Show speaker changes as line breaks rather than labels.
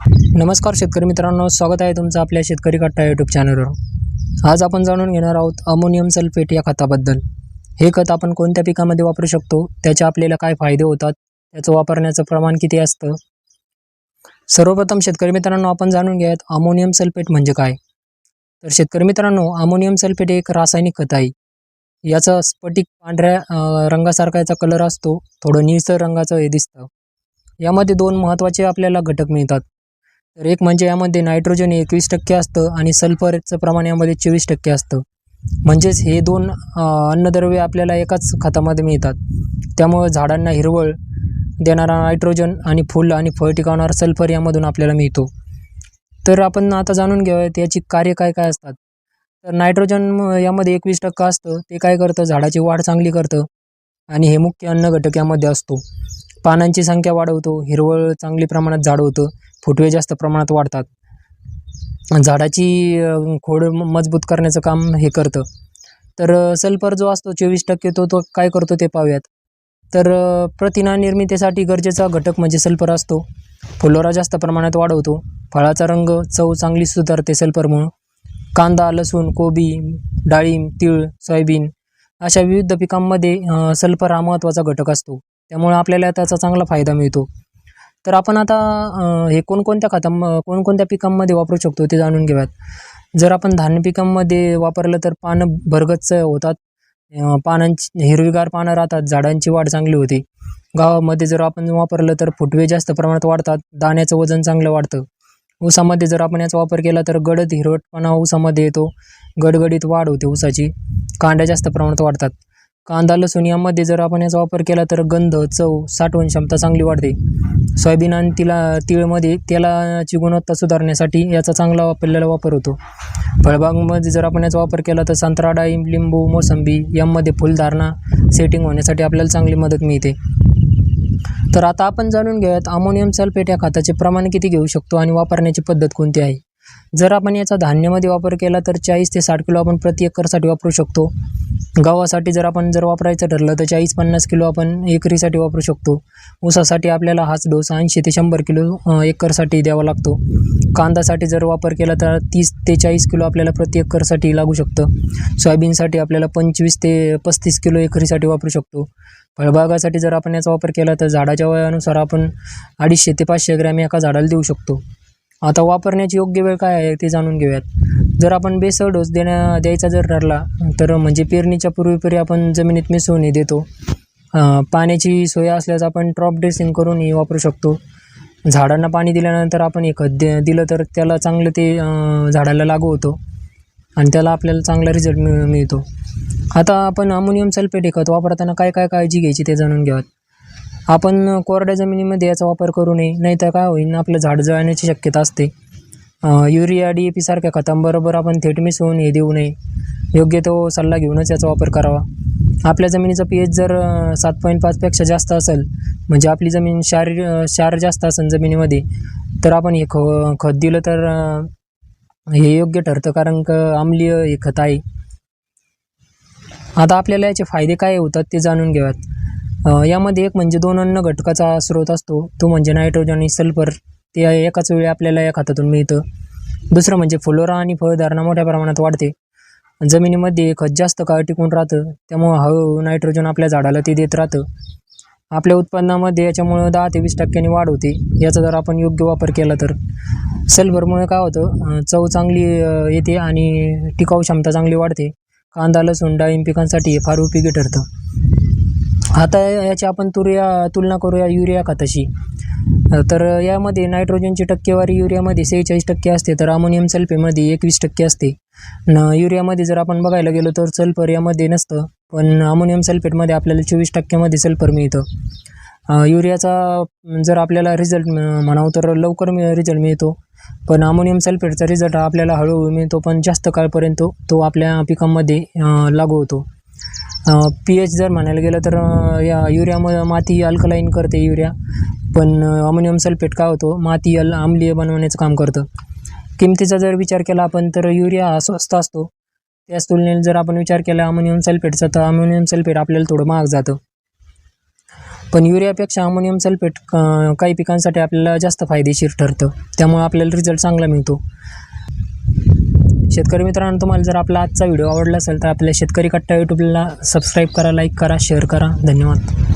नमस्कार शेतकरी मित्रांनो स्वागत आहे तुमचं आपल्या शेतकरी कट्टा यूट्यूब चॅनलवर आज आपण जाणून घेणार आहोत अमोनियम सल्फेट या खताबद्दल. हे खत आपण कोणत्या पिकामध्ये वापरू शकतो? त्याचे आपल्याला काय फायदे होतात? त्याचं वापरण्याचं प्रमाण किती असतं? सर्वप्रथम शेतकरी मित्रांनो आपण जाणून घ्यायत अमोनियम सल्फेट म्हणजे काय. तर शेतकरी मित्रांनो अमोनियम सल्फेट हे एक रासायनिक खत आहे. याचा स्फटिक पांढऱ्या रंगासारखा याचा कलर असतो. थोडं निळसर रंगाचं हे दिसतं. यामध्ये दोन महत्त्वाचे आपल्याला घटक मिळतात. तर एक म्हणजे यामध्ये नायट्रोजन एकवीस टक्के असतं आणि सल्फरचं प्रमाण यामध्ये चोवीस टक्के असतं. म्हणजेच हे दोन अन्नद्रव्ये अन्नद्रव्य आपल्याला एकाच खतामध्ये मिळतात. त्यामुळे झाडांना हिरवळ देणारा नायट्रोजन आणि फुलं आणि फळ टिकवणारा सल्फर यामधून आपल्याला मिळतो. तर आपण आता जाणून घेऊयात याची कार्य काय काय असतात. तर नायट्रोजन यामध्ये एकवीस टक्का असतं. ते काय करतं? झाडाची वाढ चांगली करतं. आणि हे मुख्य अन्न घटक यामध्ये असतो. पानांची संख्या वाढवतो हिरवळ चांगली प्रमाणात झाड होतं फुटवे जास्त प्रमाणात वाढतात. झाडाची खोड मजबूत करण्याचं काम हे करतं. तर सल्फर जो असतो चोवीस टक्के तो तो काय करतो ते पाहूयात. तर प्रथिना निर्मितीसाठी गरजेचा घटक म्हणजे सल्फर असतो. फुलोरा जास्त प्रमाणात वाढवतो. फळाचा रंग चव चांगली सुधारते सल्फरमुळं कांदा लसूण कोबी डाळिंब तीळ सोयाबीन अशा विविध पिकांमध्ये सल्फर हा महत्त्वाचा घटक असतो. त्यामुळं आपल्याला त्याचा चांगला फायदा मिळतो. तर आपण आता हे कोणकोणत्या खतां कोणकोणत्या पिकांमध्ये वापरू शकतो ते जाणून घेऊयात. जर आपण धान्य पिकांमध्ये वापरलं तर पानं भरगच्च होतात. पानांची हिरवीगार पानं राहतात झाडांची वाढ चांगली होते. गावामध्ये जर आपण वापरलं तर फुटवे जास्त प्रमाणात वाढतात दाण्याचं वजन चांगलं वाढतं. ऊसामध्ये जर आपण याचा वापर केला तर गडद हिरवटपणा ऊसामध्ये येतो. गडगडीत वाढ होते ऊसाची. कांड्या जास्त प्रमाणात वाढतात. कांदा लसूण यामध्ये जर आपण याचा वापर केला तर गंध चव साठवण क्षमता चांगली वाढते. सोयाबीन आणि तिला तिळमध्ये तेलाची गुणवत्ता सुधारण्यासाठी याचा चांगला आपल्याला वापर होतो. फळबागमध्ये जर आपण याचा वापर केला तर संत्रा डाळिंब लिंबू मोसंबी यामध्ये फुलधारणा सेटिंग होण्यासाठी आपल्याला चांगली मदत मिळते. तर आता आपण जाणून घेऊयात अमोनियम सल्फेट या खताचे प्रमाण किती घेऊ शकतो आणि वापरण्याची पद्धत कोणती आहे? जर आपण याचा धान्यामध्ये वापर केला तर चाळीस ते साठ किलो आपण प्रति एकरसाठी वापरू शकतो. गव्हासाठी जर आपण जर वापरायचं ठरलं तर चाळीस पन्नास किलो आपण एकरीसाठी वापरू शकतो. ऊसासाठी आपल्याला हाच डोस ऐंशी ते शंभर किलो एकरसाठी द्यावा लागतो. कांदासाठी जर वापर केला तर तीस ते चाळीस किलो आपल्याला प्रति एकरसाठी लागू शकतं. सोयाबीनसाठी आपल्याला पंचवीस ते पस्तीस किलो एकरीसाठी वापरू शकतो. फळबागासाठी जर आपण याचा वापर केला तर झाडाच्या वयानुसार आपण अडीचशे ते पाचशे ग्रॅम एका झाडाला देऊ शकतो. आता वापरण्याची योग्य वेळ काय आहे ते जाणून घेऊयात. जर आपण बेसळ डोस देण्या द्यायचा जर ठरला तर म्हणजे पेरणीच्या पूर्वीपरी आपण जमिनीत मिसळून देतो. पाण्याची सोय असल्यास आपण ड्रॉप ड्रेसिंग करूनही वापरू शकतो. झाडांना पाणी दिल्यानंतर आपण हे खत दे दिलं तर त्याला चांगलं ते झाडाला लागू होतो आणि त्याला आपल्याला चांगला रिझल्ट मिळ मिळतो. आता आपण अमोनियम सल्फेट हे खत वापरताना काय काय काळजी घ्यायची ते जाणून घ्यावं आपण कोरड्या जमिनीमध्ये याचा वापर करू नये नाहीतर काय होईल? आपलं झाड जळण्याची शक्यता असते. युरिया डी ए पी सारख्या खतांबरोबर आपण थेट मिसळून हे देऊ नये. योग्य तो सल्ला घेऊनच याचा वापर करावा. आपल्या जमिनीचा पी एच जर सात पॉईंट पाचपेक्षा जास्त असेल म्हणजे आपली जमीन शारीर क्षार जास्त असेल जमिनीमध्ये तर आपण हे ख खत दिलं तर हे योग्य ठरतं कारण का आम्लीय हे खत आहे. आता आपल्याला याचे फायदे काय होतात ते जाणून घेऊयात. यामध्ये एक म्हणजे दोन अन्न घटकाचा स्रोत असतो. तो म्हणजे नायट्रोजन आणि सल्फर ते एकाच वेळी आपल्याला या खतातून मिळतं. दुसरं म्हणजे फुलोरा आणि फळधारणा मोठ्या प्रमाणात वाढते. जमिनीमध्ये खत जास्त काळ टिकून राहतं. त्यामुळं हळूहळू नायट्रोजन आपल्या झाडाला ते देत राहतं. आपल्या उत्पन्नामध्ये याच्यामुळं दहा ते वीस टक्क्यांनी वाढ होते. याचा जर आपण योग्य वापर केला तर. सल्फरमुळे काय होतं? चव चांगली येते आणि टिकाऊ क्षमता चांगली वाढते. कांदा लसूण डाळिंब पिकांसाठी हे फार उपयोगी ठरतं. आता याची आपण तुर्या तुलना करूया युरिया खताशी तर यामध्ये नायट्रोजनची टक्केवारी युरियामध्ये सेहेचाळीस टक्के असते तर अमोनियम सल्फेमध्ये एकवीस टक्के असते. न युरियामध्ये जर आपण बघायला गेलो तर सल्फर यामध्ये नसतं पण अमोनियम सल्फेटमध्ये आपल्याला चोवीस टक्क्यामध्ये सल्फर मिळतं. युरियाचा जर आपल्याला रिझल्ट म्हणावं तर लवकर रिझल्ट मिळतो. पण अमोनियम सल्फेटचा रिझल्ट हा आपल्याला हळूहळू मिळतो पण जास्त काळपर्यंत तो आपल्या पिकांमध्ये लागू होतो. पी एच जर म्हणायला गेलं तर या युरियामध्ये माती अल्कलाईन करते युरिया. पण अमोनियम सल्फेट काय होतो? माती अल आम्लीय बनवण्याचं काम करतं. किमतीचा जर विचार केला आपण तर युरिया हा स्वस्त असतो. त्याच तुलनेत जर आपण विचार केला अमोनियम सल्फेटचा तर अमोनियम सल्फेट आपल्याला थोडं महाग जातं. पण युरियापेक्षा अमोनियम सल्फेट काही पिकांसाठी आपल्याला जास्त फायदेशीर ठरतं. त्यामुळे आपल्याला रिझल्ट चांगला मिळतो. शेतकरी मित्रांनो तुम्हाला जर आपला आजचा व्हिडिओ आवडला असेल तर आपल्या शेतकरी कट्टा यूट्यूबला सबस्क्राईब करा लाईक करा शेअर करा. धन्यवाद.